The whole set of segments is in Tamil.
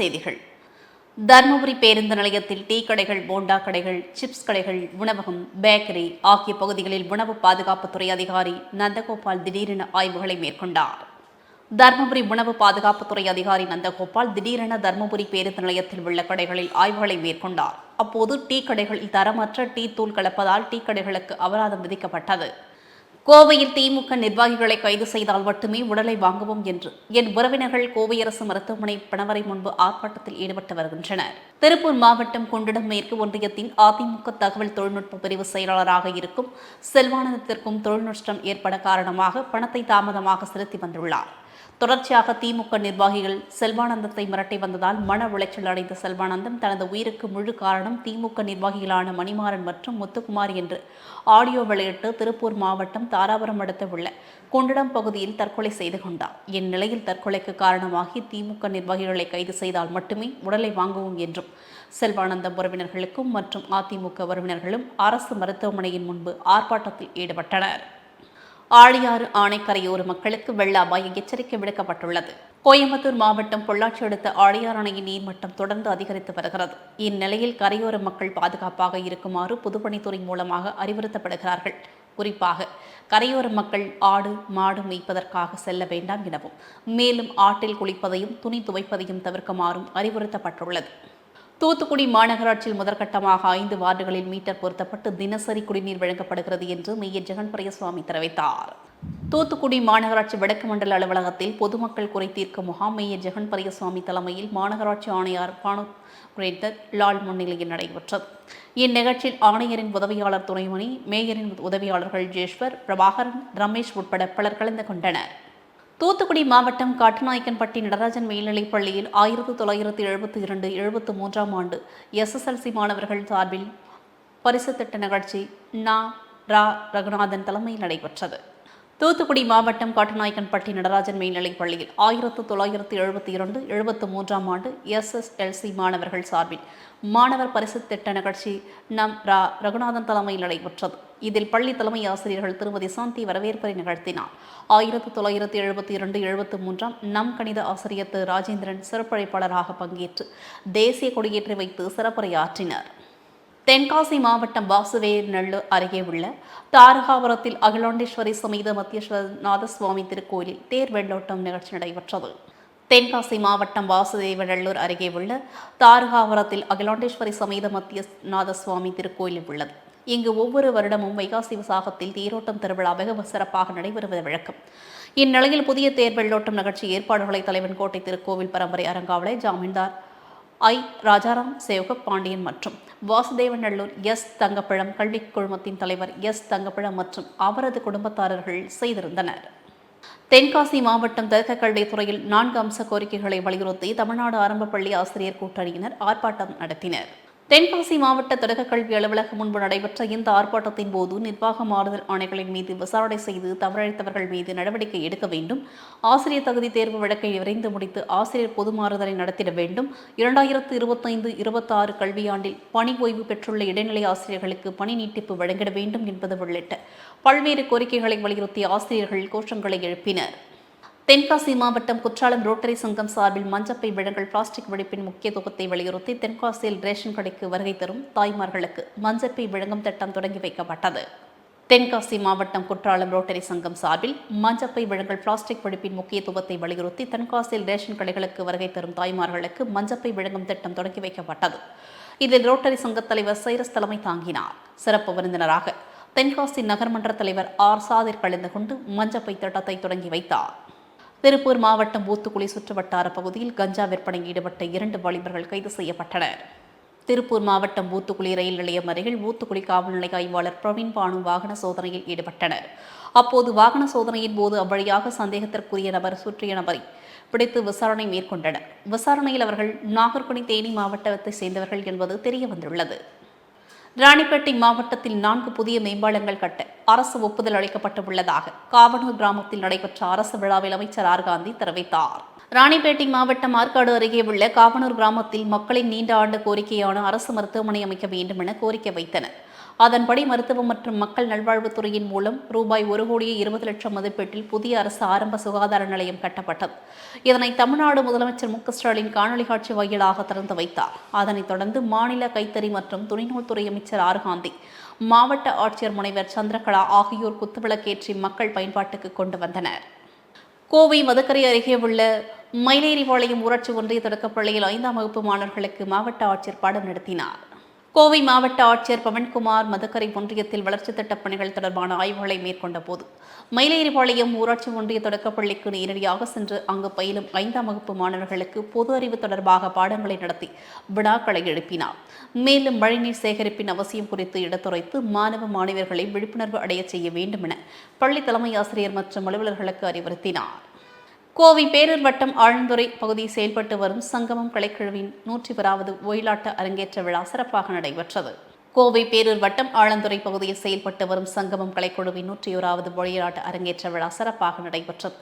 செய்திகள். தருமபுரி பேருந்து நிலையத்தில் டீ கடைகள் போண்டா கடைகள் சிப்ஸ் கடைகள் உணவகம் பேக்கரி ஆகிய பகுதிகளில் உணவு பாதுகாப்புத்துறை அதிகாரி நந்தகோபால் திடீரென ஆய்வுகளை மேற்கொண்டார். தருமபுரி உணவு பாதுகாப்புத்துறை அதிகாரி நந்தகோபால் திடீரென தருமபுரி பேருந்து நிலையத்தில் உள்ள கடைகளில் ஆய்வுகளை மேற்கொண்டார். அப்போது டீ கடைகளில் தரமற்ற டீ தூள் கலப்பதால் டீ கடைகளுக்கு அபராதம் விதிக்கப்பட்டது. கோவையில் திமுக நிர்வாகிகளை கைது செய்தால் மட்டுமே உடலை வாங்குவோம் என்று. என் உறவினர்கள் கோவை அரசு மருத்துவமனை பணவரை முன்பு ஆர்ப்பாட்டத்தில் ஈடுபட்டு வருகின்றனர். திருப்பூர் மாவட்டம் கொண்டிடம் மேற்கு ஒன்றியத்தின் அதிமுக தகவல் தொழில்நுட்ப பிரிவு செயலாளராக இருக்கும் செல்வானந்தத்திற்கும் தொழில் நஷ்டம் ஏற்பட காரணமாக பணத்தை தாமதமாக செலுத்தி வந்துள்ளார். தொடர்ச்சியாக திமுக நிர்வாகிகள் செல்வானந்தத்தை மிரட்டி வந்ததால் மன உளைச்சல் அடைந்த செல்வானந்தம் தனது உயிருக்கு முழு காரணம் திமுக நிர்வாகிகளான மணிமாறன் மற்றும் முத்துக்குமார் என்று ஆடியோ வெளியிட்டு திருப்பூர் மாவட்டம் தாராபுரம் அடுத்து உள்ள கொண்டிடம் பகுதியில் தற்கொலை செய்து கொண்டார். இந்நிலையில் தற்கொலைக்கு காரணமாகி திமுக நிர்வாகிகளை கைது செய்தால் மட்டுமே உடலை வாங்குவோம் என்றும் செல்வானந்தம் உறவினர்களுக்கும் மற்றும் அதிமுக உறவினர்களும் அரசு மருத்துவமனையின் முன்பு ஆர்ப்பாட்டத்தில் ஈடுபட்டனர். ஆழியாறு ஆணைக்கரையோர மக்களுக்கு வெள்ள அபாய எச்சரிக்கை விடுக்கப்பட்டுள்ளது. கோயம்புத்தூர் மாவட்டம் பொள்ளாச்சி அடுத்த ஆழியார் அணையின் நீர்மட்டம் தொடர்ந்து அதிகரித்து வருகிறது. இந்நிலையில் கரையோர மக்கள் பாதுகாப்பாக இருக்குமாறு பொதுப்பணித்துறை மூலமாக அறிவுறுத்தப்படுகிறார்கள். குறிப்பாக கரையோர மக்கள் ஆடு மாடு மேய்ப்பதற்காக செல்ல வேண்டாம் எனவும் மேலும் ஆற்றில் குளிப்பதையும் துணி துவைப்பதையும் தவிர்க்குமாறும் அறிவுறுத்தப்பட்டுள்ளது. தூத்துக்குடி மாநகராட்சியில் முதற்கட்டமாக ஐந்து வார்டுகளில் மீட்டர் பொருத்தப்பட்டு தினசரி குடிநீர் வழங்கப்படுகிறது என்று மேயர் ஜெகன் பிரியசுவாமி தெரிவித்தார். தூத்துக்குடி மாநகராட்சி வடக்கு மண்டல அலுவலகத்தில் பொதுமக்கள் குறை தீர்க்கும் முகாம் மேயர் ஜெகன் பரியசுவாமி தலைமையில் மாநகராட்சி ஆணையர் பானு குரேந்தர் லால் முன்னிலையில் நடைபெற்றது. இந்நிகழ்ச்சியில் ஆணையரின் உதவியாளர் துணைமணி மேயரின் உதவியாளர்கள் ஜேஷ்வர் பிரபாகரன் ரமேஷ் உட்பட பலர் கலந்து கொண்டனர். தூத்துக்குடி மாவட்டம் காட்டுநாயக்கன்பட்டி நடராஜன் மேல்நிலைப் பள்ளியில் ஆயிரத்து தொள்ளாயிரத்து எழுபத்தி இரண்டு எழுபத்து மூன்றாம் ஆண்டு எஸ்எஸ்எல்சி மாணவர்கள் சார்பில் பரிசு திட்ட நிகழ்ச்சி நா. ரா. ரகுநாதன் தலைமையில் நடைபெற்றது. தூத்துக்குடி மாவட்டம் காட்டுநாயக்கன்பட்டி நடராஜன் மேல்நிலைப் பள்ளியில் ஆயிரத்து தொள்ளாயிரத்து எழுபத்தி இரண்டு எழுபத்து மூன்றாம் ஆண்டு எஸ்எஸ்எல்சி மாணவர்கள் சார்பில் மாணவர் பரிசு திட்ட நிகழ்ச்சி நம் ரா ரகுநாதன் தலைமையில் நடைபெற்றது. இதில் பள்ளி தலைமை ஆசிரியர்கள் திருமதி சாந்தி வரவேற்பை நிகழ்த்தினார். ஆயிரத்து தொள்ளாயிரத்து எழுபத்தி இரண்டு எழுபத்து மூன்றாம் நம் கணித ஆசிரியர் திரு ராஜேந்திரன் சிறப்பழைப்பாளராக பங்கேற்று தேசிய கொடியேற்றி வைத்து சிறப்புரையாற்றினர். தென்காசி மாவட்டம் வாசுவேநல்லூர் அருகே உள்ள தாரகாபுரத்தில் அகிலாண்டேஸ்வரி சமீத மத்தியஸ்வர நாதசுவாமி திருக்கோயிலில் தேர் வெள்ளோட்டம் நிகழ்ச்சி நடைபெற்றது. தென்காசி மாவட்டம் வாசுதேவ நல்லூர் அருகே உள்ள தாரகாபுரத்தில் அகிலாண்டேஸ்வரி சமீத மத்திய நாதசுவாமி திருக்கோயில் உள்ளது. இங்கு ஒவ்வொரு வருடமும் வைகாசி விசாகத்தில் தேரோட்டம் திருவிழா வெகு சிறப்பாக நடைபெறுவது வழக்கம். இந்நிலையில் புதிய தேர் வெள்ளோட்டம் நிகழ்ச்சி ஏற்பாடுகளை தலைவன் கோட்டை திருக்கோவில் பரம்பரை அரங்காவலை ஜாமீன்தார் ஐ. ராஜாராம் சேவக பாண்டியன் மற்றும் வாசுதேவநல்லூர் எஸ். தங்கப்பழம் கல்விக் குழுமத்தின் தலைவர் எஸ். தங்கப்பழம் மற்றும் அவரது குடும்பத்தாரர்கள் செய்திருந்தனர். தென்காசி மாவட்டம் தெற்கு கல்வித்துறையில் நான்கு அம்ச கோரிக்கைகளை வலியுறுத்தி தமிழ்நாடு ஆரம்ப பள்ளி ஆசிரியர் கூட்டணியினர் ஆர்ப்பாட்டம் நடத்தினர். தென்காசி மாவட்ட தொடக்க கல்வி அலுவலகம் முன்பு நடைபெற்ற இந்த ஆர்ப்பாட்டத்தின் போது நிர்வாக மாறுதல் ஆணைகளின் மீது விசாரணை செய்து தவறளித்தவர்கள் மீது நடவடிக்கை எடுக்க வேண்டும். ஆசிரியர் தகுதி தேர்வு வழக்கை விரைந்து முடித்து ஆசிரியர் பொது மாறுதலை நடத்திட வேண்டும். இரண்டாயிரத்து இருபத்தைந்து இருபத்தாறு கல்வியாண்டில் பணி ஓய்வு பெற்றுள்ள இடைநிலை ஆசிரியர்களுக்கு பணி நீட்டிப்பு வழங்கிட வேண்டும் என்பது உள்ளிட்ட பல்வேறு கோரிக்கைகளை வலியுறுத்தி ஆசிரியர்கள் கோஷங்களை எழுப்பினர். தென்காசி மாவட்டம் குற்றாலம் ரோட்டரி சங்கம் சார்பில் மஞ்சப்பை விழங்கள் பிளாஸ்டிக் வெடிப்பின் முக்கியத்துவத்தை வலியுறுத்தி தென்காசியில் ரேஷன் கடைக்கு வருகை தரும் தாய்மார்களுக்கு மஞ்சப்பை விழுங்கும் திட்டம் தொடங்கி வைக்கப்பட்டது. தென்காசி மாவட்டம் குற்றாலம் ரோட்டரி சங்கம் சார்பில் மஞ்சப்பை விழங்கள் பிளாஸ்டிக் வெடிப்பின் முக்கியத்துவத்தை வலியுறுத்தி தென்காசியில் ரேஷன் கடைகளுக்கு வருகை தரும் தாய்மார்களுக்கு மஞ்சப்பை விழுங்கும் திட்டம் தொடங்கி வைக்கப்பட்டது. இதில் ரோட்டரி சங்க தலைவர் சைரஸ் தலைமை தாங்கினார். சிறப்பு விருந்தினராக தென்காசி நகர்மன்ற தலைவர் ஆர் சாதிர் கலந்து கொண்டு மஞ்சப்பை திட்டத்தை தொடங்கி வைத்தார். திருப்பூர் மாவட்டம் ஊத்துக்குளி சுற்றுவட்டார பகுதியில் கஞ்சா விற்பனையில் ஈடுபட்ட இரண்டு வாலிபர்கள் கைது செய்யப்பட்டனர். திருப்பூர் மாவட்டம் ஊத்துக்குளி ரயில் நிலையம் அருகில் ஊத்துக்குளி காவல் நிலைய ஆய்வாளர் பிரவீன் பானு வாகன சோதனையில் ஈடுபட்டனர். அப்போது வாகன சோதனையின் போது அவ்வழியாக சந்தேகத்திற்குரிய நபர் சுற்றிய நபரை பிடித்து விசாரணை மேற்கொண்டனர். விசாரணையில் அவர்கள் நாகர்கோனி தேனி மாவட்டத்தை சேர்ந்தவர்கள் என்பது தெரிய வந்துள்ளது. ராணிப்பேட்டை மாவட்டத்தில் நான்கு புதிய மேம்பாலங்கள் கட்ட அரசு ஒப்புதல் அளிக்கப்பட்டு உள்ளதாக காவனூர் கிராமத்தில் நடைபெற்ற அரசு விழாவில் அமைச்சர் ஆர். காந்தி தெரிவித்தார். ராணிப்பேட்டை மாவட்டம் ஆற்காடு அருகே உள்ள காவனூர் கிராமத்தில் மக்களின் நீண்ட ஆண்டு கோரிக்கையான அரசு மருத்துவமனை அமைக்க வேண்டும் என கோரிக்கை வைத்தனர். அதன்படி மருத்துவம் மற்றும் மக்கள் நல்வாழ்வுத்துறையின் மூலம் ரூபாய் ஒரு கோடியே இருபது லட்சம் மதிப்பீட்டில் புதிய அரசு ஆரம்ப சுகாதார நிலையம் கட்டப்பட்டது. இதனை தமிழ்நாடு முதலமைச்சர் மு ஸ்டாலின் காணொலி காட்சி வாயிலாக திறந்து வைத்தார். அதனைத் தொடர்ந்து மாநில கைத்தறி மற்றும் துறை அமைச்சர் ஆர்காந்தி மாவட்ட ஆட்சியர் முனைவர் சந்திரகலா ஆகியோர் குத்துவிளக்கேற்றி மக்கள் பயன்பாட்டுக்கு கொண்டு வந்தனர். கோவை மதுக்கரை அருகே உள்ள மயிலேறிபாளையம் ஊராட்சி ஒன்றிய தொடக்கப்பள்ளியில் ஐந்தாம் வகுப்பு மாணவர்களுக்கு மாவட்ட ஆட்சியர் பாடம் நடத்தினார். கோவை மாவட்ட ஆட்சியர் பவன்குமார் மதுக்கரை ஒன்றியத்தில் வளர்ச்சித் திட்டப் பணிகள் தொடர்பான ஆய்வுகளை மேற்கொண்ட போது மயிலேறிபாளையம் ஊராட்சி ஒன்றிய தொடக்கப்பள்ளிக்கு நேரடியாக சென்று அங்கு பயிலும் ஐந்தாம் வகுப்பு மாணவர்களுக்கு பொது அறிவு தொடர்பாக பாடங்களை நடத்தி வினாக்களை எழுப்பினார். மேலும் மழைநீர் சேகரிப்பின் அவசியம் குறித்து எடுத்துரைத்து மாணவ மாணவியர்களை விழிப்புணர்வு அடைய செய்ய வேண்டும் என பள்ளி தலைமை ஆசிரியர் மற்றும் அலுவலர்களுக்கு அறிவுறுத்தினார். கோவை பேரூர் வட்டம் ஆழ்ந்துறை பகுதியில் செயல்பட்டு வரும் சங்கமம் கலைக்குழுவின் நூற்றி பராவது ஒயிலாட்ட அரங்கேற்ற விழா சிறப்பாக நடைபெற்றது. கோவை பேரூர் வட்டம் ஆலந்துறை பகுதியில் செயல்பட்டு வரும் சங்கமம் கலைக்குழுவின் நூற்றி ஓராவது ஒளியாட்ட அரங்கேற்ற விழா சிறப்பாக நடைபெற்றது.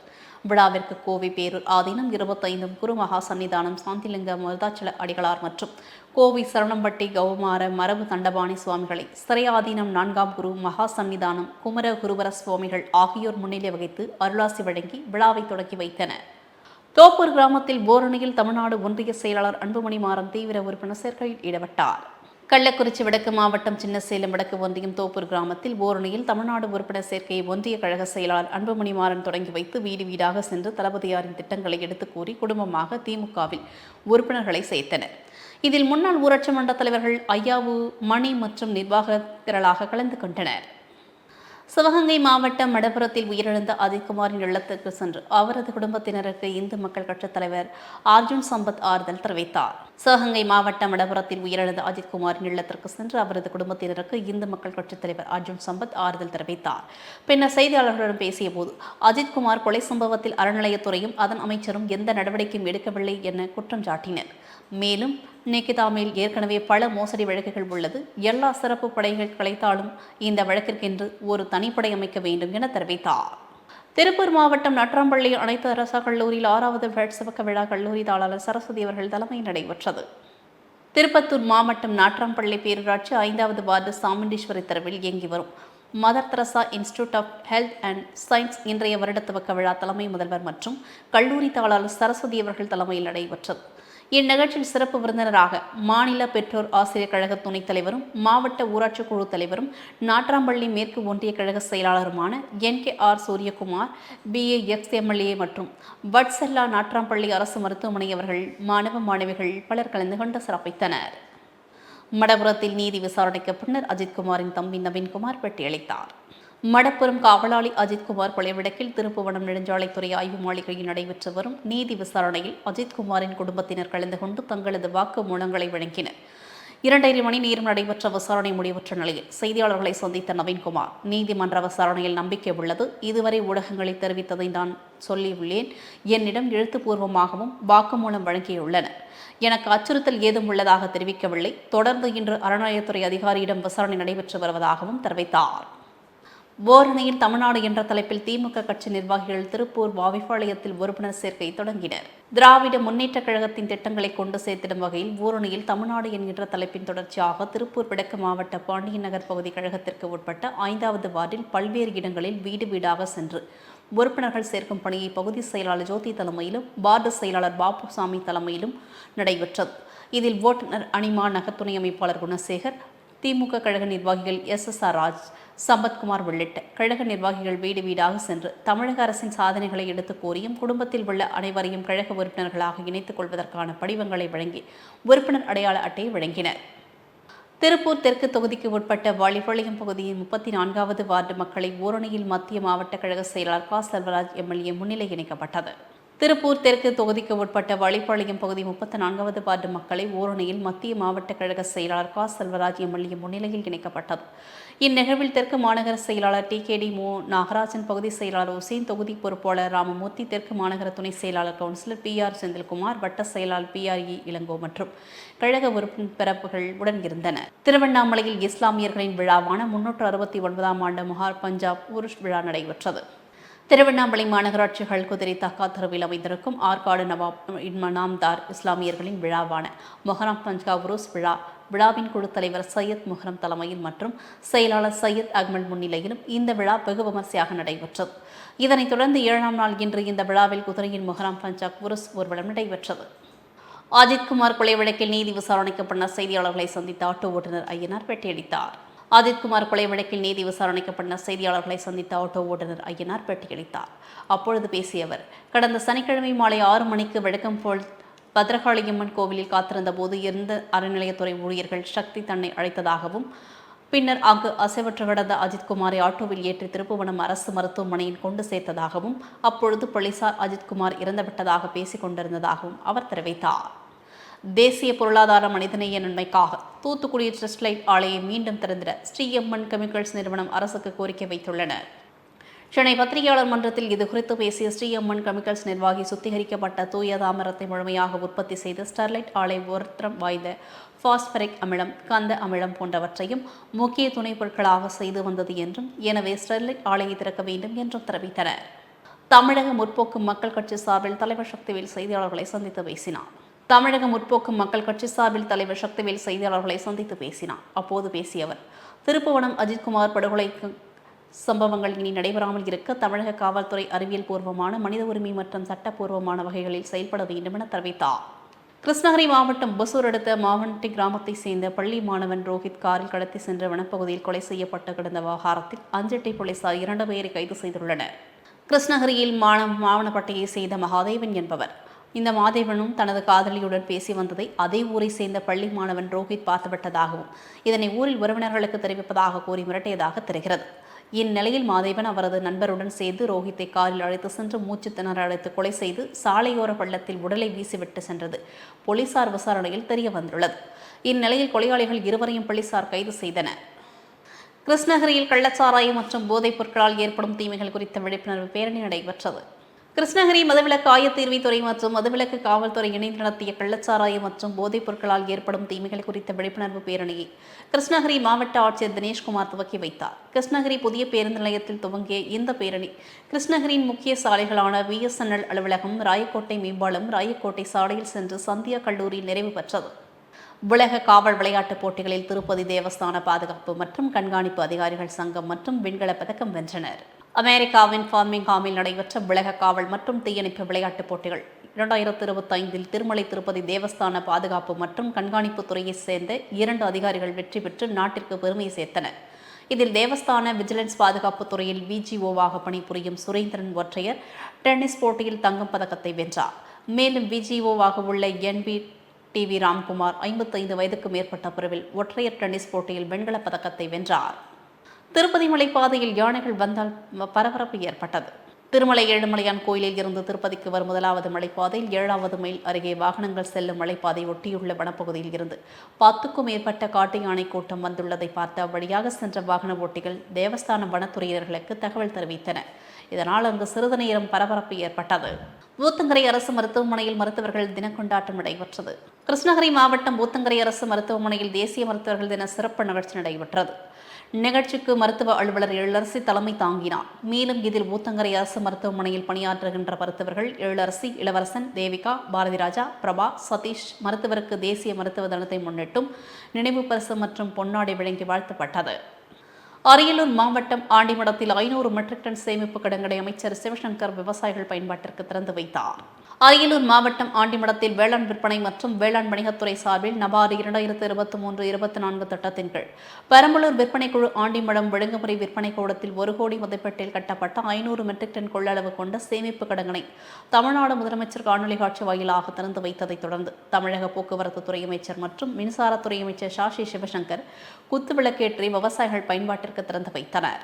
விழாவிற்கு கோவை பேரூர் ஆதீனம் இருபத்தைந்தும் குருமகா சன்னிதானம் சாந்திலிங்க மருதாச்சல அடிகளார் மற்றும் கோவை சரணம்பட்டி கௌமார மரபு தண்டபாணி சுவாமிகளை சிறையாதீனம் நான்காம் குரு மகா சன்னிதானம் குமர குருவர சுவாமிகள் ஆகியோர் முன்னிலை வகித்து அருளாசி வழங்கி விழாவை தொடங்கி வைத்தனர். தோப்பூர் கிராமத்தில் போரணியில் தமிழ்நாடு ஒன்றிய செயலாளர் அன்புமணி மாறன் தீவிர உறுப்பினர் சேர்க்கையில் ஈடுபட்டார். கள்ளக்குறிச்சி வடக்கு மாவட்டம் சின்னசேலம் வடக்கு ஒன்றியம் தோப்பூர் கிராமத்தில் ஓரணியில் தமிழ்நாடு உறுப்பினர் சேர்க்கையை ஒன்றிய கழக செயலாளர் அன்புமணி மாறன் தொடங்கி வைத்து வீடு வீடாக சென்று தளபதியாரின் திட்டங்களை எடுத்து கூறி குடும்பமாக திமுகவில் உறுப்பினர்களை சேர்த்தனர். இதில் முன்னாள் ஊராட்சி மன்ற தலைவர்கள் ஐயாவு மணி மற்றும் நிர்வாகத்திரளாக கலந்து கொண்டனர். சிவகங்கை மாவட்டம் மடபுரத்தில் உயிரிழந்த அஜித்குமாரின் இல்லத்திற்கு சென்று அவரது குடும்பத்தினருக்கு இந்து மக்கள் கட்சித் தலைவர் அர்ஜுன் சம்பத் ஆறுதல் தெரிவித்தார். சிவகங்கை மாவட்டம் மடபுரத்தில் உயிரிழந்த அஜித்குமாரின் இல்லத்திற்கு சென்று அவரது குடும்பத்தினருக்கு இந்து மக்கள் கட்சித் தலைவர் அர்ஜுன் சம்பத் ஆறுதல் தெரிவித்தார். பின்னர் செய்தியாளர்களிடம் பேசியபோது அஜித்குமார் கொலை சம்பவத்தில் அறநிலையத்துறையும் அதன் அமைச்சரும் எந்த நடவடிக்கையும் எடுக்கவில்லை என குற்றம் சாட்டினர். மேலும் நிகிதா மேல் ஏற்கனவே பல மோசடி வழக்குகள் உள்ளது. எல்லா சிறப்பு படைகள் கலைத்தாலும் இந்த வழக்கிற்கென்று ஒரு தனிப்படை அமைக்க வேண்டும் என தெரிவித்தார். திருப்பூர் மாவட்டம் நற்றாம்பள்ளி அனைத்து அரசு கல்லூரியில் ஆறாவது வேட்சவக்க விழா கல்லூரி தாளாளர் சரஸ்வதி அவர்கள் தலைமையில் நடைபெற்றது. திருப்பத்தூர் மாவட்டம் நாற்றாம்பள்ளி பேரூராட்சி ஐந்தாவது வார்டு சாமுண்டீஸ்வரி தெருவில் இயங்கி வரும். Mother Teresa institute of health and science இன்றைய வருட துவக்க விழா தலைமை முதல்வர் மற்றும் கல்லூரி தாளாளர் சரஸ்வதி அவர்கள் தலைமையில் நடைபெற்றது. இந்நிகழ்ச்சியில் சிறப்பு விருந்தினராக மாநில பெற்றோர் ஆசிரியர் கழக துணைத் தலைவரும் மாவட்ட ஊராட்சி குழு தலைவரும் நாட்ராம்பள்ளி மேற்கு ஒன்றிய கழக செயலாளருமான N K R Suriyakumar BA ex MLA மற்றும் வட்செல்லா நாட்ராம்பள்ளி அரசு மருத்துவமனை அவர்கள் மாணவ மாணவிகள் பலர் கலந்து கொண்டு சிறப்பித்தனர். மடபுரத்தில் நீதி விசாரணைக்கு பின்னர் அஜித்குமாரின் தம்பி நவீன்குமார் பேட்டியளித்தார். மடப்புறம் காவலாளி அஜித்குமார் கொலை வழக்கில் திருப்புவனம் நெடுஞ்சாலைத்துறை ஆய்வு மாளிகையில் நடைபெற்று வரும் நீதி விசாரணையில் அஜித்குமாரின் குடும்பத்தினர் கலந்து கொண்டு தங்களது வாக்குமூலங்களை வழங்கினர். இரண்டரை மணி நேரம் நடைபெற்ற விசாரணை முடிவுற்ற நிலையில் செய்தியாளர்களை சந்தித்த நவீன்குமார் நீதிமன்ற விசாரணையில் நம்பிக்கை உள்ளது இதுவரை ஊடகங்களை தெரிவித்ததை நான் சொல்லியுள்ளேன். என்னிடம் எழுத்துப்பூர்வமாகவும் வாக்குமூலம் வழங்கியுள்ளனர். எனக்கு அச்சுறுத்தல் ஏதும் உள்ளதாக தெரிவிக்கவில்லை. தொடர்ந்து இன்று அறநிலையத்துறை அதிகாரியிடம் விசாரணை நடைபெற்று வருவதாகவும் தெரிவித்தார். ஓரணியில் தமிழ்நாடு என்ற தலைப்பில் திமுக கட்சி நிர்வாகிகள் திருப்பூர் வாவிப்பாளையத்தில் உறுப்பினர் சேர்க்கை தொடங்கினர். திராவிட முன்னேற்றக் கழகத்தின் திட்டங்களை கொண்டு சேர்த்திடும் வகையில் ஊரணியில் தமிழ்நாடு என்கின்ற தலைப்பின் தொடர்ச்சியாக திருப்பூர் வடக்கு மாவட்ட பாண்டியன் நகர் பகுதி கழகத்திற்கு உட்பட்ட ஐந்தாவது வார்டில் பல்வேறு இடங்களில் வீடு வீடாக சென்று உறுப்பினர்கள் சேர்க்கும் பணியை பகுதி செயலாளர் ஜோதி தலைமையிலும் வார்டு செயலாளர் பாபுசாமி தலைமையிலும் நடைபெற்றது. இதில் ஓட்டுநர் அனிமா நகர் துணை அமைப்பாளர் குணசேகர் திமுக கழக நிர்வாகிகள் S S R Raj Sampathkumar உள்ளிட்ட கழக நிர்வாகிகள் வீடு வீடாக சென்று தமிழக அரசின் சாதனைகளை எடுத்துக் கூறியும் குடும்பத்தில் உள்ள அனைவரையும் கழக உறுப்பினர்களாக இணைத்துக் கொள்வதற்கான படிவங்களை வழங்கி உறுப்பினர் அடையாள அட்டையை வழங்கினர். திருப்பூர் தெற்கு தொகுதிக்கு உட்பட்ட வாலிபாளையம் பகுதியின் முப்பத்தி நான்காவது வார்டு மக்களை ஓரணியில் மத்திய மாவட்ட கழக செயலாளர் கா. செல்வராஜ் எம்எல்ஏ முன்னிலை இணைக்கப்பட்டது. திருப்பூர் தெற்கு தொகுதிக்கு உட்பட்ட வழிப்பாளையம் பகுதி முப்பத்தி நான்காவது வார்டு மக்களை ஓரணியில் மத்திய மாவட்ட கழக செயலாளர் கா. செல்வராஜ் எம்எல்ஏ முன்னிலையில் இணைக்கப்பட்டது. இந்நிகழ்வில் தெற்கு மாநகர செயலாளர் டி. கே. டி. மு. நாகராஜன் பகுதி செயலாளர் உசேன் தொகுதி பொறுப்பாளர் ராமமூர்த்தி தெற்கு மாநகர துணை செயலாளர் கவுன்சிலர் பி. ஆர். செந்தில்குமார் வட்ட செயலாளர் பி. ஆர். இ. இளங்கோ மற்றும் கழக உறுப்பினர்கள் உடன் இருந்தனர். திருவண்ணாமலையில் இஸ்லாமியர்களின் விழாவான முன்னூற்று அறுபத்தி ஒன்பதாம் ஆண்டு மகார் பஞ்சாப் உருஷ் விழா நடைபெற்றது. திருவண்ணாமலை மாநகராட்சிகள் குதிரை தக்கா தெருவில் அமைந்திருக்கும் ஆற்காடு நவாப் இன்மனாம்தார் இஸ்லாமியர்களின் விழாவான மொஹரம் பஞ்ச்கா உருஸ் விழா விழாவின் குழு தலைவர் சையத் முஹரம் தலைமையில் மற்றும் செயலாளர் சையத் அக்மல் முன்னிலையிலும் இந்த விழா வெகு விமர்சையாக நடைபெற்றது. இதனைத் தொடர்ந்து ஏழாம் நாள் இன்று இந்த விழாவில் குதிரையின் மொஹராம் பஞ்சாக் உருஸ் ஊர்வலம் நடைபெற்றது. அஜித்குமார் கொலை வழக்கில் நீதி விசாரணைக்கு பின்னர் செய்தியாளர்களை சந்தித்த ஆட்டோ ஓட்டுநர் ஐயனார் பேட்டியளித்தார். அஜித்குமார் கொலை வழக்கில் நீதி விசாரணைக்கு பின்னர் செய்தியாளர்களை சந்தித்த ஆட்டோ ஓட்டுநர் ஐயனார் பேட்டியளித்தார். அப்பொழுது பேசிய அவர் கடந்த சனிக்கிழமை மாலை ஆறு மணிக்கு வழக்கம் போல் பத்ரகாளியம்மன் கோவிலில் காத்திருந்த போது இருந்த அறநிலையத்துறை ஊழியர்கள் சக்தி தன்னை அழைத்ததாகவும் பின்னர் அங்கு அசைவற்று கிடந்த அஜித்குமாரை ஆட்டோவில் ஏற்றி திருப்புவனம் அரசு மருத்துவமனையில் கொண்டு சேர்த்ததாகவும் அப்பொழுது போலீசார் அஜித்குமார் இறந்துவிட்டதாக பேசிக் கொண்டிருந்ததாகவும் அவர் தெரிவித்தார். தேசிய பொருளாதார மனிதநேய நன்மைக்காக தூத்துக்குடி ஸ்டெர்லைட் ஆலையை மீண்டும் திறந்திட ஸ்ரீஎம்மன் கெமிக்கல்ஸ் நிறுவனம் அரசுக்கு கோரிக்கை வைத்துள்ளனர். சென்னை பத்திரிகையாளர் மன்றத்தில் இது குறித்து பேசிய ஸ்ரீஎம்மன் கெமிக்கல்ஸ் நிர்வாகி சுத்திகரிக்கப்பட்ட தூய தாமரத்தை முழுமையாக உற்பத்தி செய்து ஸ்டெர்லைட் ஆலை ஒருத்தரம் வாய்ந்த பாஸ்பரிக் அமிலம் கந்த அமிலம் போன்றவற்றையும் முக்கிய துணைப் பொருட்களாக செய்து வந்தது என்றும் எனவே ஸ்டெர்லைட் ஆலையை திறக்க வேண்டும் என்றும் தெரிவித்தனர். தமிழக முற்போக்கு மக்கள் கட்சி சார்பில் தலைவர் சக்திவேல் செய்தியாளர்களை சந்தித்து பேசினார். தமிழக முற்போக்கு மக்கள் கட்சி சார்பில் தலைவர் சக்திவேல் செய்தியாளர்களை சந்தித்து பேசினார். அப்போது பேசிய அவர் திருப்புவனம் அஜித்குமார் படுகொலை சம்பவங்கள் இனி நடைபெறாமல் இருக்க தமிழக காவல்துறை அறிவியல் பூர்வமான மனித உரிமை மற்றும் சட்டப்பூர்வமான வகைகளில் செயல்பட வேண்டும் என தெரிவித்தார். கிருஷ்ணகிரி மாவட்டம் ஒசூர் அடுத்த மாவன்ட்டி கிராமத்தை சேர்ந்த பள்ளி மாணவன் ரோஹித் காரில் கடத்தி சென்ற வனப்பகுதியில் கொலை செய்யப்பட்டு கிடந்த விவகாரத்தில் அஞ்சட்டை போலீசார் இரண்டு பேரை கைது செய்துள்ளனர். கிருஷ்ணகிரியில் மாணவ மாவனப்பட்டியை செய்த மகாதேவன் என்பவர் இந்த மாதேவனும் தனது காதலியுடன் பேசி வந்ததை அதே ஊரை சேர்ந்த பள்ளி மாணவன் ரோஹித் பார்த்துவிட்டதாகவும் இதனை ஊரில் உறவினர்களுக்கு தெரிவிப்பதாக கூறி மிரட்டியதாக தெரிகிறது. இந்நிலையில் மாதேவன் அவரது நண்பருடன் சேர்ந்து ரோஹித்தை காரில் அழைத்து சென்று மூச்சு திணற அழைத்து கொலை செய்து சாலையோர பள்ளத்தில் உடலை வீசிவிட்டு சென்றது போலீசார் விசாரணையில் தெரிய வந்துள்ளது. இந்நிலையில் கொலையாளிகள் இருவரையும் போலீசார் கைது செய்தனர். கிருஷ்ணகிரியில் கள்ளச்சாராயம் மற்றும் போதைப் பொருட்களால் ஏற்படும் தீமைகள் குறித்த விழிப்புணர்வு பேரணி நடைபெற்றது. கிருஷ்ணகிரி மதுவிலக்கு ஆயத்தீர்வைத்துறை மற்றும் மதுவிலக்கு காவல்துறை இணைந்து நடத்திய கள்ளச்சாராயம் மற்றும் போதைப் பொருட்களால் ஏற்படும் தீமைகள் குறித்த விழிப்புணர்வு பேரணியை கிருஷ்ணகிரி மாவட்ட ஆட்சியர் தினேஷ்குமார் துவக்கி வைத்தார். கிருஷ்ணகிரி புதிய பேருந்து நிலையத்தில் துவங்கிய இந்த பேரணி கிருஷ்ணகிரியின் முக்கிய சாலைகளான பிஎஸ்என்எல் அலுவலகம் ராயக்கோட்டை மேம்பாலம் ராயக்கோட்டை சாலையில் சென்று சந்தியா கல்லூரி நிறைவு பெற்றது. உலக காவல் விளையாட்டுப் போட்டிகளில் திருப்பதி தேவஸ்தான பாதுகாப்பு மற்றும் கண்காணிப்பு அதிகாரிகள் சங்கம் மற்றும் வெண்கல பதக்கம் வென்றனர். அமெரிக்காவின் ஃபார்மிங்ஹாமில் நடைபெற்ற உலக காவல் மற்றும் தீயணைப்பு விளையாட்டுப் போட்டிகள் இரண்டாயிரத்தி இருபத்தி ஐந்தில் திருமலை திருப்பதி தேவஸ்தான பாதுகாப்பு மற்றும் கண்காணிப்பு துறையைச் சேர்ந்த இரண்டு அதிகாரிகள் வெற்றி பெற்று நாட்டிற்கு பெருமை சேர்த்தனர். இதில் தேவஸ்தான விஜிலன்ஸ் பாதுகாப்பு துறையில் விஜிஓவாக பணிபுரியும் சுரேந்திரன் ஒற்றையர் டென்னிஸ் போட்டியில் தங்கம் பதக்கத்தை வென்றார். மேலும் விஜிஓவாக உள்ள N P T V Ramkumar ஐம்பத்தைந்து வயதுக்கு மேற்பட்ட பிரிவில் ஒற்றையர் டென்னிஸ் போட்டியில் வெண்கலப் பதக்கத்தை வென்றார். திருப்பதி மலைப்பாதையில் யானைகள் வந்தால் பரபரப்பு ஏற்பட்டது. திருமலை ஏழுமலையான் கோயிலில் இருந்து திருப்பதிக்கு வரும் முதலாவது மலைப்பாதையில் ஏழாவது மைல் அருகே வாகனங்கள் செல்லும் மலைப்பாதை ஒட்டியுள்ள வனப்பகுதியில் இருந்து பத்துக்கும் மேற்பட்ட காட்டு யானை கூட்டம் வந்துள்ளதை பார்த்த வழியாக சென்ற வாகன ஓட்டிகள் தேவஸ்தான வனத்துறையினர்களுக்கு தகவல் தெரிவித்தனர் இதனால் அங்கு சிறிது நேரம் பரபரப்பு ஏற்பட்டது. ஊத்தங்கரை அரசு மருத்துவமனையில் மருத்துவர்கள் தின கொண்டாட்டம் நடைபெற்றது. கிருஷ்ணகிரி மாவட்டம் ஊத்தங்கரை அரசு மருத்துவமனையில் தேசிய மருத்துவர்கள் தின சிறப்பு நிகழ்ச்சி நடைபெற்றது. நிகழ்ச்சிக்கு மருத்துவ அலுவலர் எழிலரசி தலைமை தாங்கினார். மேலும் இதில் ஊத்தங்கரை அரசு மருத்துவமனையில் பணியாற்றுகின்ற மருத்துவர்கள் எழிலரசி இளவரசன் தேவிகா பாரதிராஜா பிரபா சதீஷ் மருத்துவருக்கு தேசிய மருத்துவ தினத்தை முன்னிட்டும் நினைவு பரிசு மற்றும் பொன்னாடை வழங்கி வாழ்த்தப்பட்டது. அரியலூர் மாவட்டம் ஆண்டிமடத்தில் ஐநூறு மெட்ரிக் டன் சேமிப்பு கிடங்கடை அமைச்சர் சிவசங்கர் விவசாயிகள் பயன்பாட்டிற்கு திறந்து வைத்தார். அரியலூர் மாவட்டம் ஆண்டிமடத்தில் வேளாண் விற்பனை மற்றும் வேளாண் வணிகத்துறை சார்பில் நபார்டு இரண்டாயிரத்து இருபத்தி மூன்று இருபத்தி நான்கு திட்டத்தின் கீழ் பெரம்பலூர் விற்பனை குழு ஆண்டிமடம் விழுங்குமுறை விற்பனை கூடத்தில் ஒரு கோடி மதிப்பீட்டில் கட்டப்பட்ட ஐநூறு மெட்ரிக் டன் கொள்ளளவு கொண்ட சேமிப்பு கிடங்கினை தமிழ்நாடு முதலமைச்சர் காணொலி காட்சி வாயிலாக திறந்து வைத்ததைத் தொடர்ந்து தமிழக போக்குவரத்து துறை அமைச்சர் மற்றும் மின்சாரத்துறை அமைச்சர் சாஷி சிவசங்கர் குத்துவிளக்கேற்றி விவசாயிகள் பயன்பாட்டிற்கு திறந்து வைத்தனர்.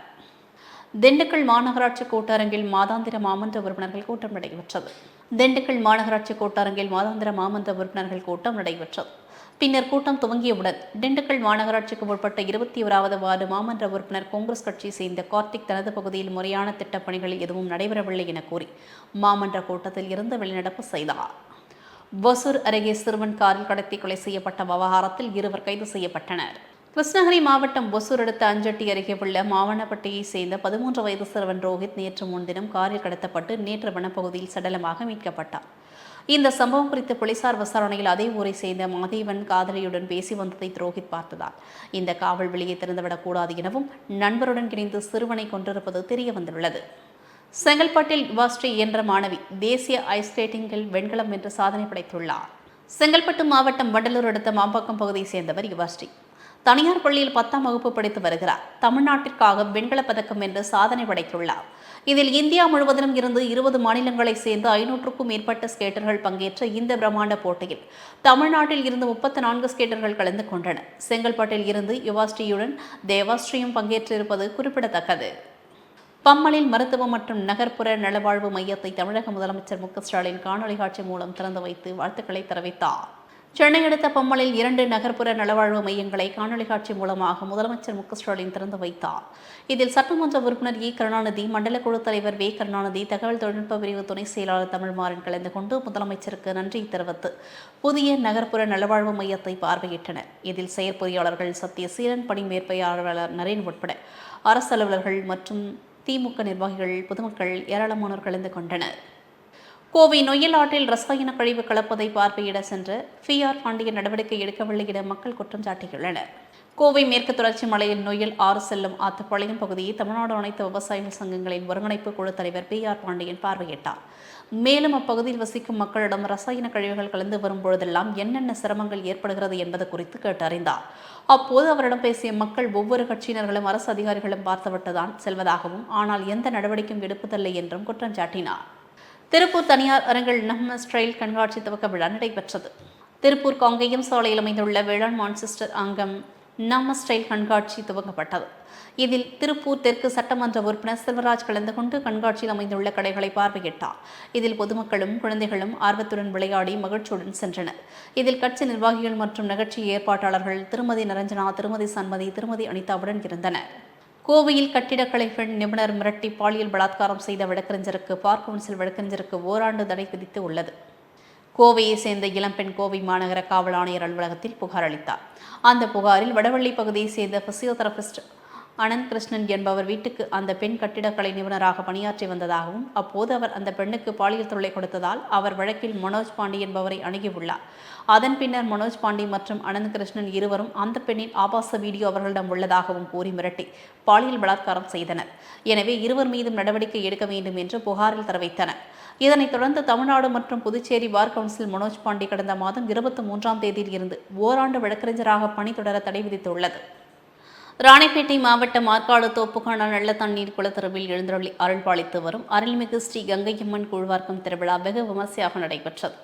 திண்டுக்கல் மாநகராட்சி கூட்டரங்கில் மாதாந்திர மாமன்ற உறுப்பினர்கள் கூட்டம் நடைபெற்றது. திண்டுக்கல் மாநகராட்சி கூட்டரங்கில் மாதாந்திர மாமன்ற உறுப்பினர்கள் கூட்டம் நடைபெற்றது. பின்னர் கூட்டம் துவங்கியவுடன் திண்டுக்கல் மாநகராட்சிக்கு உட்பட்ட இருபத்தி ஓராவது வார்டு மாமன்ற உறுப்பினர் காங்கிரஸ் கட்சியை சேர்ந்த கார்த்திக் தனது பகுதியில் முறையான திட்டப்பணிகள் எதுவும் நடைபெறவில்லை என கூறி மாமன்ற கூட்டத்தில் இருந்து வெளிநடப்பு செய்தார். ஒசூர் அருகே சிறுவன் காரில் கடத்தி கொலை செய்யப்பட்ட விவகாரத்தில் இருவர் கைது செய்யப்பட்டனர். கிருஷ்ணகிரி மாவட்டம் ஒசூர் அடுத்த அஞ்சட்டி அருகே உள்ள மாவனப்பட்டியைச் சேர்ந்த பதிமூன்று வயது சிறுவன் ரோஹித் நேற்று முன்தினம் காரில் கடத்தப்பட்டு நேற்று வனப்பகுதியில் சடலமாக மீட்கப்பட்டார் இந்த சம்பவம் குறித்து போலீசார் விசாரணையில் அதே ஊரை சேர்ந்த மாதேவன் காதலியுடன் பேசி வந்ததை ரோஹித் பார்த்ததால் இந்த காவல் வெளியே திறந்துவிடக்கூடாது எனவும் நண்பருடன் இணைந்து சிறுவனை கொண்டிருப்பது தெரிய வந்துள்ளது. செங்கல்பட்டில் யுவாஸ்ரீ என்ற மாணவி தேசிய ஐஸ் ஸ்கேட்டிங்கில் வெண்கலம் வென்று சாதனை படைத்துள்ளார். செங்கல்பட்டு மாவட்டம் வண்டலூர் அடுத்த மாம்பாக்கம் பகுதியை சேர்ந்தவர் யுவாஸ்ரீ. தனியார் பள்ளியில் பத்தாம் வகுப்பு படித்து வருகிறார். தமிழ்நாட்டிற்காக வெண்கலப் பதக்கம் வென்று சாதனை படைத்துள்ளார். இதில் இந்தியா முழுவதிலும் இருந்து இருபது மாநிலங்களைச் சேர்ந்து ஐநூற்றுக்கும் மேற்பட்ட ஸ்கேட்டர்கள் பங்கேற்ற இந்த பிரம்மாண்ட போட்டியில் தமிழ்நாட்டில் இருந்து முப்பத்தி நான்கு ஸ்கேட்டர்கள் கலந்து கொண்டனர். செங்கல்பட்டில் இருந்து யுவாஸ்ரீயுடன் தேவாஸ்ரீயும் பங்கேற்றிருப்பது குறிப்பிடத்தக்கது. பம்மலில் மருத்துவ மற்றும் நகர்ப்புற நலவாழ்வு மையத்தை தமிழக முதலமைச்சர் மு ஸ்டாலின் காணொலி காட்சி மூலம் திறந்து வைத்து வாழ்த்துக்களை தெரிவித்தார். சென்னை அடுத்த பம்மலில் இரண்டு நகர்ப்புற நலவாழ்வு மையங்களை காணொலி காட்சி மூலமாக முதலமைச்சர் மு க ஸ்டாலின் திறந்து வைத்தார். இதில் சட்டமன்ற உறுப்பினர் இ. கருணாநிதி மண்டல குழு தலைவர் வே. கருணாநிதி தகவல் தொழில்நுட்ப பிரிவு துணை செயலாளர் தமிழ்மாறன் கலந்து கொண்டு முதலமைச்சருக்கு நன்றி தெரிவித்து புதிய நகர்ப்புற நலவாழ்வு மையத்தை பார்வையிட்டனர். இதில் செயற்பொறியாளர்கள் சத்யசீலன் பணி மேற்பார்வையாளர் நரேன் உட்பட அரசு அலுவலர்கள் மற்றும் திமுக நிர்வாகிகள் பொதுமக்கள் ஏராளமானோர் கலந்து கொண்டனர். கோவை நொயல் ஆற்றில் ரசாயன கழிவு கலப்பதை பார்வையிட சென்ற பிஆர் பாண்டியன் நடவடிக்கை எடுக்கவில்லை என மக்கள் குற்றம் சாட்டியுள்ளனர். கோவை மேற்கு தொடர்ச்சி மலையில் நொய்யல் ஆறு செல்லும் ஆத்துப்பாளையம் பகுதியை தமிழ்நாடு அனைத்து விவசாயிகள் சங்கங்களின் ஒருங்கிணைப்பு குழு தலைவர் பி ஆர் பாண்டியன் பார்வையிட்டார். மேலும் அப்பகுதியில் வசிக்கும் மக்களிடம் ரசாயன கழிவுகள் கலந்து வரும் பொழுதெல்லாம் என்னென்ன சிரமங்கள் ஏற்படுகிறது என்பது குறித்து கேட்டறிந்தார். அப்போது அவரிடம் பேசிய மக்கள் ஒவ்வொரு கட்சியினர்களும் அரசு அதிகாரிகளும் பார்த்துவிட்டுதான் செல்வதாகவும் ஆனால் எந்த நடவடிக்கையும் எடுப்பதில்லை என்றும் குற்றம் சாட்டினார். திருப்பூர் தனியார் அரங்கில் நம்ம ஸ்டைல் கண்காட்சி துவக்க விழா நடைபெற்றது. திருப்பூர் காங்கேயம் சாலையில் அமைந்துள்ள வேளாண் மான்செஸ்டர் அங்கம் நம்ம ஸ்டைல் கண்காட்சி துவங்கப்பட்டது இதில் திருப்பூர் தெற்கு சட்டமன்ற உறுப்பினர் செல்வராஜ் கலந்து கொண்டு கண்காட்சியில் அமைந்துள்ள கடைகளை பார்வையிட்டார். இதில் பொதுமக்களும் குழந்தைகளும் ஆர்வத்துடன் விளையாடி மகிழ்ச்சியுடன் சென்றனர். இதில் கட்சி நிர்வாகிகள் மற்றும் நிகழ்ச்சி ஏற்பாட்டாளர்கள் திருமதி நிரஞ்சனா திருமதி சன்மதி திருமதி அனிதாவுடன் இருந்தனர். கோவையில் கட்டிடக்கலை பெண் நிபுணர் மிரட்டி பாலியல் பலாத்காரம் செய்த வழக்கறிஞருக்கு பார் கவுன்சில் வழக்கறிஞருக்கு ஓராண்டு தடை விதித்து உள்ளது. கோவையை சேர்ந்த இளம்பெண் கோவை மாநகர காவல் ஆணையர் அலுவலகத்தில் புகார் அளித்தார். அந்த புகாரில் வடவள்ளி பகுதியை சேர்ந்த பிசியோதெரபிஸ்ட் அனந்த் கிருஷ்ணன் என்பவர் வீட்டுக்கு அந்த பெண் கட்டிடக்கலை நிபுணராக பணியாற்றி வந்ததாகவும் அப்போது அவர் அந்த பெண்ணுக்கு பாலியல் தொல்லை கொடுத்ததால் அவர் வழக்கில் மனோஜ் பாண்டி என்பவரை அணுகியுள்ளார் அதன் பின்னர் மனோஜ் பாண்டி மற்றும் அனந்த் கிருஷ்ணன் இருவரும் அந்த பெண்ணின் ஆபாச வீடியோ அவர்களிடம் உள்ளதாகவும் கூறி மிரட்டி பாலியல் பலாத்காரம் செய்தனர். எனவே இருவர் மீதும் நடவடிக்கை எடுக்க வேண்டும் என்று புகாரில் தெரிவித்தனர். இதனைத் தொடர்ந்து தமிழ்நாடு மற்றும் புதுச்சேரி பார் கவுன்சில் மனோஜ் பாண்டி கடந்த மாதம் இருபத்தி மூன்றாம் தேதியில் இருந்து ஓராண்டு வழக்கறிஞராக பணி தொடர தடை விதித்துள்ளது. ராணிப்பேட்டை மாவட்டம் ஆற்காடு தோப்புக்கான நல்ல தண்ணீர் குளத்தருவில் எழுந்தருளி அருள்பாலித்து வரும் அருள்மிகு ஸ்ரீ கங்கையம்மன் கூழ்வார்க்கம் திருவிழா வெகு விமர்சையாக நடைபெற்றது.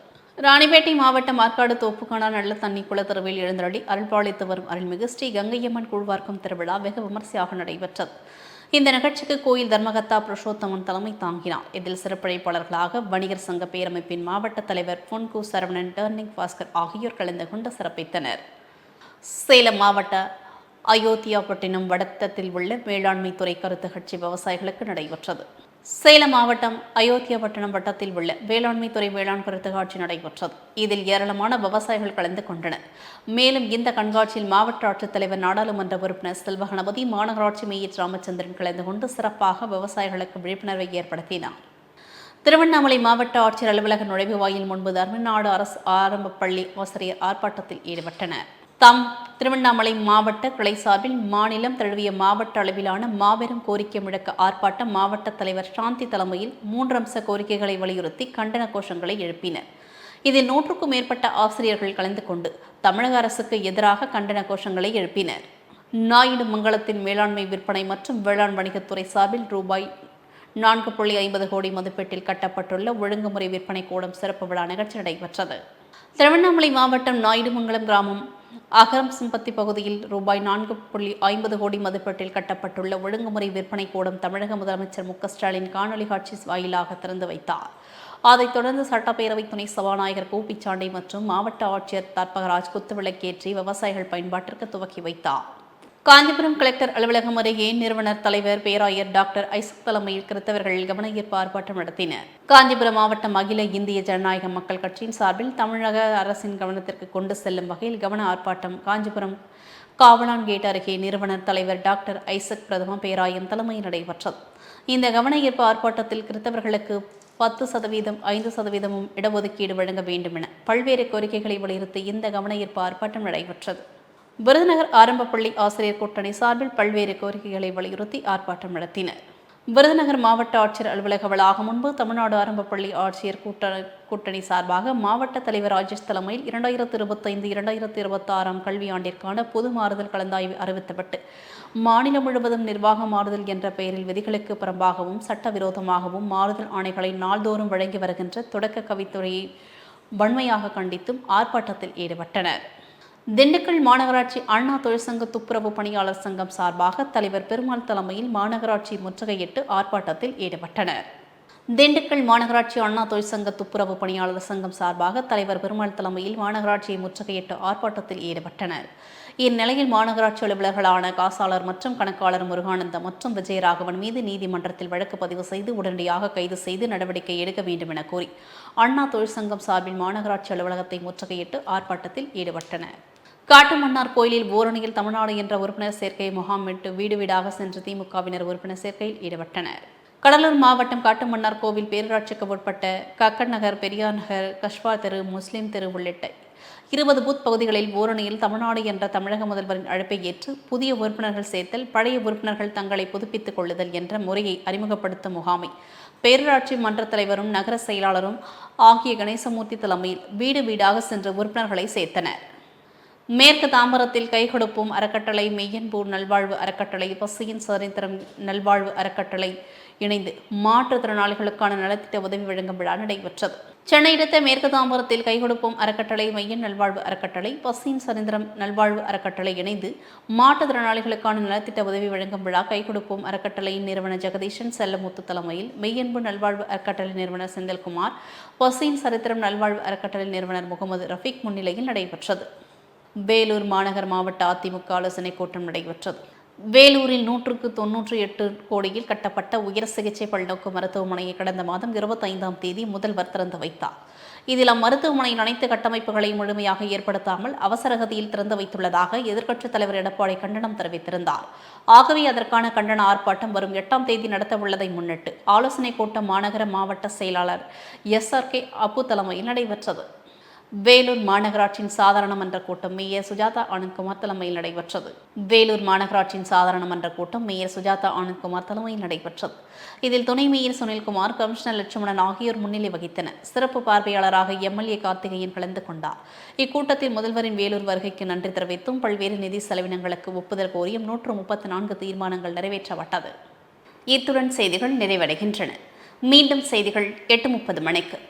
ராணிப்பேட்டை மாவட்டம் ஆற்காடு தோப்புக்கான நல்ல தண்ணீர் குளத்தருவில் எழுந்தருளி அருள்பாளித்து வரும் அருள்மிகு ஸ்ரீ கங்கையம்மன் கூழ்வார்க்கம் திருவிழா வெகு விமர்சையாக நடைபெற்றது. இந்த நிகழ்ச்சிக்கு கோயில் தர்மகத்தா புருஷோத்தமன் தலைமை தாங்கினார். இதில் சிறப்பழைப்பாளர்களாக வணிகர் சங்க பேரமைப்பின் மாவட்ட தலைவர் பொன்கு சரவணன் டர்னிங் பாஸ்கர் ஆகியோர் கலந்து கொண்டு சிறப்பித்தனர். சேலம் மாவட்ட அயோத்தியாப்பட்டினம் வடத்தத்தில் உள்ள வேளாண்மை துறை கருத்து கட்சி விவசாயிகளுக்கு நடைபெற்றது. சேலம் மாவட்டம் அயோத்தியாப்பட்டினம் வட்டத்தில் உள்ள வேளாண்மை துறை வேளாண் கருத்துக்காட்சி நடைபெற்றது. இதில் ஏராளமான விவசாயிகள் கலந்து கொண்டனர். மேலும் இந்த கண்காட்சியில் மாவட்ட ஆட்சித்தலைவர் நாடாளுமன்ற உறுப்பினர் செல்வகணபதி மாநகராட்சி மேயர் ராமச்சந்திரன் கலந்து கொண்டு சிறப்பாக விவசாயிகளுக்கு விழிப்புணர்வை ஏற்படுத்தினார். திருவண்ணாமலை மாவட்ட ஆட்சியர் அலுவலக நுழைவு வாயில் முன்பு தமிழ்நாடு அரசு ஆரம்ப பள்ளி ஆசிரியர் ஆர்ப்பாட்டத்தில் ஈடுபட்டனர். தாம் திருவண்ணாமலை மாவட்ட கிளை சார்பில் மாநிலம் தழுவிய மாவட்ட அளவிலான மாபெரும் கோரிக்கை முழக்க ஆர்ப்பாட்டம் மாவட்ட தலைவர் சாந்தி தலைமையில் மூன்று அம்ச கோரிக்கைகளை வலியுறுத்தி கண்டன கோஷங்களை எழுப்பினர். இதில் நூற்றுக்கும் மேற்பட்ட ஆசிரியர்கள் கலந்து கொண்டு தமிழக அரசுக்கு எதிராக கண்டன கோஷங்களை எழுப்பினர். நாயுடு மங்கலத்தின் மேலாண்மை விற்பனை மற்றும் வேளாண் வணிகத்துறை சார்பில் ரூபாய் நான்கு புள்ளி ஐம்பது கோடி மதிப்பீட்டில் கட்டப்பட்டுள்ள ஒழுங்குமுறை விற்பனை கூடம் சிறப்பு விழா நிகழ்ச்சி நடைபெற்றது. திருவண்ணாமலை மாவட்டம் நாயுடுமங்கலம் கிராமம் அகரம் சிம்பத்தி பகுதியில் ரூபாய் நான்கு புள்ளி ஐம்பது கோடி மதிப்பீட்டில் கட்டப்பட்டுள்ள ஒழுங்குமுறை விற்பனை கூடம் தமிழக முதலமைச்சர் மு ஸ்டாலின் காணொலி காட்சி வாயிலாக திறந்து வைத்தார். அதைத் தொடர்ந்து சட்டப்பேரவை துணை சபாநாயகர் கோபிச்சாண்டை மற்றும் மாவட்ட ஆட்சியர் தர்பகராஜ் குத்துவிளக்கேற்றி விவசாயிகள் பயன்பாட்டிற்கு துவக்கி வைத்தார். காஞ்சிபுரம் கலெக்டர் அலுவலகம் அருகே நிறுவனர் தலைவர் பேராயர் டாக்டர் ஐசக் தலைமையில் கிறித்தவர்கள் கவனஈர்ப்பு ஆர்ப்பாட்டம் நடத்தினர். காஞ்சிபுரம் மாவட்டம் அகில இந்திய ஜனநாயக மக்கள் கட்சியின் சார்பில் தமிழக அரசின் கவனத்திற்கு கொண்டு செல்லும் வகையில் கவன ஆர்ப்பாட்டம் காஞ்சிபுரம் காவலான் கேட் அருகே நிறுவனர் தலைவர் டாக்டர் ஐசக் பிரதம பேராயம் தலைமையில் நடைபெற்றது. இந்த கவன ஈர்ப்பு ஆர்ப்பாட்டத்தில் கிறித்தவர்களுக்கு பத்து சதவீதம் ஐந்து சதவீதமும் இடஒதுக்கீடு வழங்க வேண்டும் என பல்வேறு கோரிக்கைகளை வலியுறுத்தி இந்த கவன ஈர்ப்பு ஆர்ப்பாட்டம் நடைபெற்றது. விருதுநகர் ஆரம்ப பள்ளி ஆசிரியர் கூட்டணி சார்பில் பல்வேறு கோரிக்கைகளை வலியுறுத்தி ஆர்ப்பாட்டம் நடத்தினர். விருதுநகர் மாவட்ட ஆட்சியர் அலுவலக வளாகம் முன்பு தமிழ்நாடு ஆரம்ப பள்ளி ஆட்சியர் கூட்ட கூட்டணி சார்பாக மாவட்ட தலைவர் ராஜேஷ் தலைமையில் இரண்டாயிரத்து இருபத்தைந்து இரண்டாயிரத்து இருபத்தாறாம் கல்வியாண்டிற்கான பொது மாறுதல் கலந்தாய்வு அறிவித்தப்பட்டு மாநிலம் முழுவதும் நிர்வாக மாறுதல் என்ற பெயரில் விதிகளுக்கு புறம்பாகவும் சட்டவிரோதமாகவும் மாறுதல் ஆணைகளை நாள்தோறும் வழங்கி வருகின்ற தொடக்க கவித்துறையை வன்மையாக கண்டித்தும் ஆர்ப்பாட்டத்தில் ஈடுபட்டனர். திண்டுக்கல் மாநகராட்சி அண்ணா தொழிற்சங்க துப்புரவு பணியாளர் சங்கம் சார்பாக தலைவர் பெருமாள் தலைமையில் மாநகராட்சி முற்றுகையிட்டு ஆர்ப்பாட்டத்தில் ஈடுபட்டனர். திண்டுக்கல் மாநகராட்சி அண்ணா தொழிற்சங்க துப்புரவு பணியாளர் சங்கம் சார்பாக தலைவர் பெருமாள் தலைமையில் மாநகராட்சியை முற்றுகையிட்டு ஆர்ப்பாட்டத்தில் ஈடுபட்டனர். இந்நிலையில் மாநகராட்சி அலுவலர்களான காசாளர் மற்றும் கணக்காளர் முருகானந்தம் மற்றும் விஜயராகவன் மீது நீதிமன்றத்தில் வழக்கு பதிவு செய்து உடனடியாக கைது செய்து நடவடிக்கை எடுக்க வேண்டும் என கூறி அண்ணா தொழிற்சங்கம் சார்பில் மாநகராட்சி அலுவலகத்தை முற்றுகையிட்டு ஆர்ப்பாட்டத்தில் ஈடுபட்டனர். காட்டுமன்னார் கோயிலில் ஓரணியில் தமிழ்நாடு என்ற உறுப்பினர் சேர்க்கை முகாமிட்டு வீடு வீடாக சென்று திமுகவினர் உறுப்பினர் சேர்க்கையில் ஈடுபட்டனர். கடலூர் மாவட்டம் காட்டுமன்னார் கோவில் பேரூராட்சிக்கு உட்பட்ட கக்கன் நகர் பெரியார் நகர் கஷ்வா தெரு முஸ்லிம் தெரு உள்ளிட்ட இருபது பூத் பகுதிகளில் ஓரணியில் தமிழ்நாடு என்ற தமிழக முதல்வரின் அழைப்பை ஏற்று புதிய உறுப்பினர்கள் சேர்த்தல் பழைய உறுப்பினர்கள் தங்களை புதுப்பித்துக் கொள்ளுதல் என்ற முறையை அறிமுகப்படுத்தும் முகாமை பேரூராட்சி மன்ற தலைவரும் நகர செயலாளரும் ஆகிய கணேசமூர்த்தி தலைமையில் வீடு வீடாக சென்று உறுப்பினர்களை சேர்த்தனர். மேற்கு தாம்பரத்தில் கை கொடுப்போம் அறக்கட்டளை மெய்யன்பூர் நல்வாழ்வு அறக்கட்டளை பசியின் சரித்திரம் நல்வாழ்வு அறக்கட்டளை இணைந்து மாற்றுத்திறனாளிகளுக்கான நலத்திட்ட உதவி வழங்கும் விழா நடைபெற்றது. சென்னை அடுத்த மேற்கு தாம்பரத்தில் கை கொடுப்போம் அறக்கட்டளை மையன் நல்வாழ்வு அறக்கட்டளை பசியின் சரிந்திரம் நல்வாழ்வு அறக்கட்டளை இணைந்து மாற்றுத்திறனாளிகளுக்கான நலத்திட்ட உதவி வழங்கும் விழா கை கொடுப்போம் அறக்கட்டளையின் நிறுவனர் ஜெகதீஷன் செல்லமுத்து தலைமையில் மெய்யன்பு நல்வாழ்வு அறக்கட்டளை நிறுவனர் செந்தில்குமார் பசியின் சரித்திரம் நல்வாழ்வு அறக்கட்டளை நிறுவனர் முகமது ரஃபீக் முன்னிலையில் நடைபெற்றது. வேலூர் மாநகர் மாவட்ட அதிமுக ஆலோசனைக் கூட்டம் நடைபெற்றது. வேலூரில் நூற்றுக்கு தொன்னூற்றி எட்டு கோடியில் கட்டப்பட்ட உயர் சிகிச்சை பல்நோக்கு மருத்துவமனையை கடந்த மாதம் இருபத்தைந்தாம் தேதி முதல்வர் திறந்து வைத்தார். இதில் அம்மருத்துவமனையின் அனைத்து கட்டமைப்புகளை முழுமையாக ஏற்படுத்தாமல் அவசரகதியில் திறந்து வைத்துள்ளதாக எதிர்க்கட்சித் தலைவர் எடப்பாடி கண்டனம் தெரிவித்திருந்தார். ஆகவே அதற்கான கண்டன ஆர்ப்பாட்டம் வரும் எட்டாம் தேதி நடத்தவுள்ளதை முன்னிட்டு ஆலோசனைக் கூட்டம் மாநகர மாவட்ட செயலாளர் எஸ் ஆர் கே அப்பு தலைமையில் நடைபெற்றது. வேலூர் மாநகராட்சியின் சாதாரண மன்ற கூட்டம் மேயர் சுஜாதா ஆனந்த்குமார் தலைமையில் நடைபெற்றது. வேலூர் மாநகராட்சியின் சாதாரண மன்ற கூட்டம் மேயர் சுஜாதா ஆனந்த்குமார் தலைமையில் நடைபெற்றது. இதில் துணை மேயர் சுனில்குமார் கமிஷனர் லட்சுமணன் ஆகியோர் முன்னிலை வகித்தனர். சிறப்பு பார்வையாளராக எம்எல்ஏ கார்த்திகேயன் கலந்து கொண்டார். இக்கூட்டத்தில் முதல்வரின் வேலூர் வருகைக்கு நன்றி தெரிவித்தும் பல்வேறு நிதி செலவினங்களுக்கு ஒப்புதல் கோரியும் நூற்று முப்பத்தி நான்கு தீர்மானங்கள் நிறைவேற்றப்பட்டது. இத்துடன் செய்திகள் நிறைவடைகின்றன. மீண்டும் செய்திகள் எட்டு முப்பது மணிக்கு.